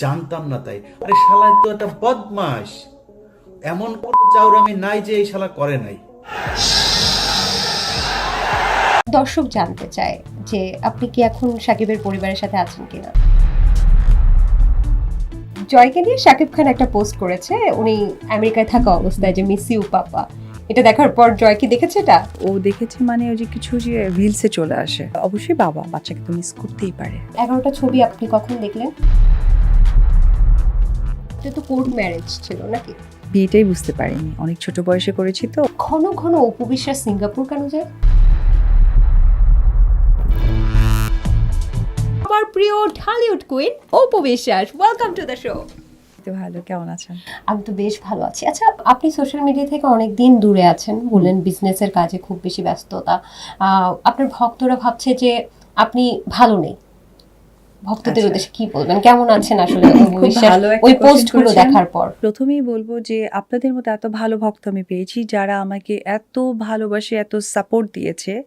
জানতাম না তাই। আরে শালায় তো একটা বদমাস এমন কোন চাউরামি নাই যে এই শালা করে নাই। দর্শক জানতে চায় যে আপনি কি এখন সাকিবের পরিবারের সাথে আছেন কিনা। জয়কে নিয়ে সাকিব খান একটা পোস্ট করেছে। উনি আমেরিকায় থাকা অবস্থায় যে মিস ইউ পাপা। এটা দেখার পর জয় কি দেখেছে এটা? ও দেখেছে মানে ওই যে কিছু যে রিলসে চলে আসে। অবশ্যই বাবা বাচ্চাকে তো মিস করতেই পারে। এগারোটা ছবি আপনি কখন দেখলেন? এটা তো কোর্ট ম্যারেজ ছিল নাকি? বিয়েটাই বুঝতে পারিনি। অনেক ছোট বয়সে করেছি তো। ঘন ঘন উপবিশ্বাস সিঙ্গাপুর কেন যায়? আমার প্রিয় Dhallywood queen Apu Biswas welcome to the show তো ভালো কেমন আছেন? আমি তো বেশ ভালো আছি। আচ্ছা আপনি সোশ্যাল মিডিয়া থেকে অনেক দিন দূরে আছেন বললেন বিজনেসের কাজে খুব বেশি ব্যস্ততা। আহ, আপনার ভক্তরা ভাবছে যে আপনি ভালো নেই। ভক্তদের আচ্ছা। উদ্দেশ্যে কি বলবেন কেমন আছেন আসলে? ওই question পোস্টগুলো দেখার পর। প্রথমেই বলব যে আপনাদের মতো এত ভালো ভক্ত আমি পেয়েছি যারা আমাকে এত ভালোবাসে এত সাপোর্ট দিয়েছে।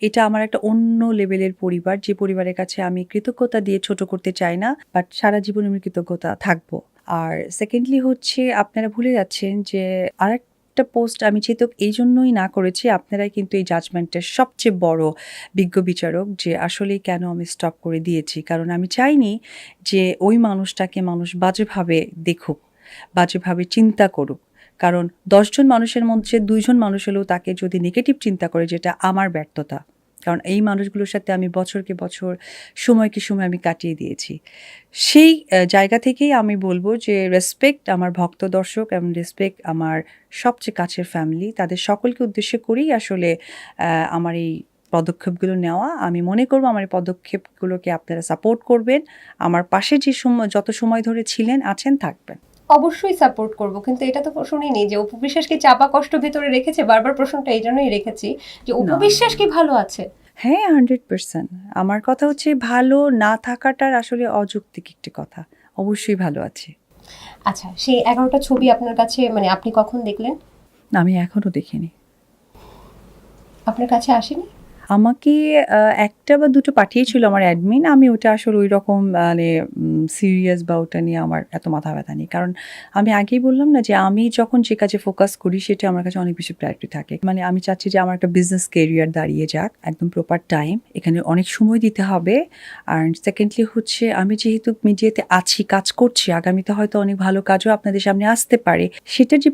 এটা আমার একটা অন্য লেভেলের পরিবার যে পরিবারের কাছে আমি কৃতজ্ঞতা দিয়ে ছোট করতে চাই না বাট সারা জীবন আমি কৃতজ্ঞতা থাকব। আর সেকেন্ডলি হচ্ছে আপনারা ভুলে যাচ্ছেন যে আরেকটা পোস্ট আমি চেতক এই জন্যই না করেছি, আপনারাই কিন্তু এই জাজমেন্টের সবচেয়ে বড় বিজ্ঞ বিচারক যে আসলে কেন আমি স্টপ করে দিয়েছি। কারণ আমি চাইনি যে ওই মানুষটাকে মানুষ বাজেভাবে দেখুক, বাজেভাবে চিন্তা করুক। কারণ দশজন মানুষের মধ্যে দুইজন মানুষ হলেও তাকে যদি নেগেটিভ চিন্তা করে, যেটা আমার ব্যর্থতা কারণ এই মানুষগুলোর সাথে আমি বছরকে বছর, সময়কে সময় আমি কাটিয়ে দিয়েছি। সেই জায়গা থেকেই আমি বলব যে রেসপেক্ট আমার ভক্ত দর্শক এবং রেসপেক্ট আমার সবচেয়ে কাছের ফ্যামিলি তাদের সকলকে উদ্দেশ্য করেই আসলে আমার এই পদক্ষেপগুলো নেওয়া। আমি মনে করব আমার এই পদক্ষেপগুলোকে আপনারা সাপোর্ট করবেন। আমার পাশে যে সময় যত সময় ধরে ছিলেন, আছেন, থাকবেন। অবশ্যই সাপোর্ট করব। কিন্তু এটা তো শুনিনি যে অপু বিশ্বাসকে চাপা কষ্ট ভিতরে রেখেছে? বারবার প্রশ্নটা এই জন্যই রেখেছি যে অপু বিশ্বাস কি ভালো আছে? হ্যাঁ হান্ড্রেড পার্সেন্ট আমার কথা হচ্ছে ভালো না থাকাটার আসলে অযৌক্তিক একটি কথা। অবশ্যই ভালো আছে। আচ্ছা সেই এগারোটা ছবি আপনার কাছে মানে আপনি কখন দেখলেন? আমি এখনও দেখিনি। আপনার কাছে আসেনি? আমাকে একটা বা দুটো পাঠিয়েছিল আমার অ্যাডমিন আমি ওটা আসলে ওই রকম মানে সিরিয়াস বা ওটা নিয়ে আমার এত মাথা ব্যথা নেই। কারণ আমি আগেই বললাম না যে আমি যখন যে কাজে ফোকাস করি, সেটা আমার কাছে অনেক বেশি প্রায়োরিটি থাকে। মানে আমি চাচ্ছি যে আমার একটা বিজনেস কেরিয়ার দাঁড়িয়ে যাক, একদম প্রপার টাইম এখানে অনেক সময় দিতে হবে। আর সেকেন্ডলি হচ্ছে, আমি যেহেতু মিডিয়াতে আছি, কাজ করছি, আগামীতে হয়তো অনেক ভালো কাজও আপনাদের সামনে আসতে পারে। সেটার যে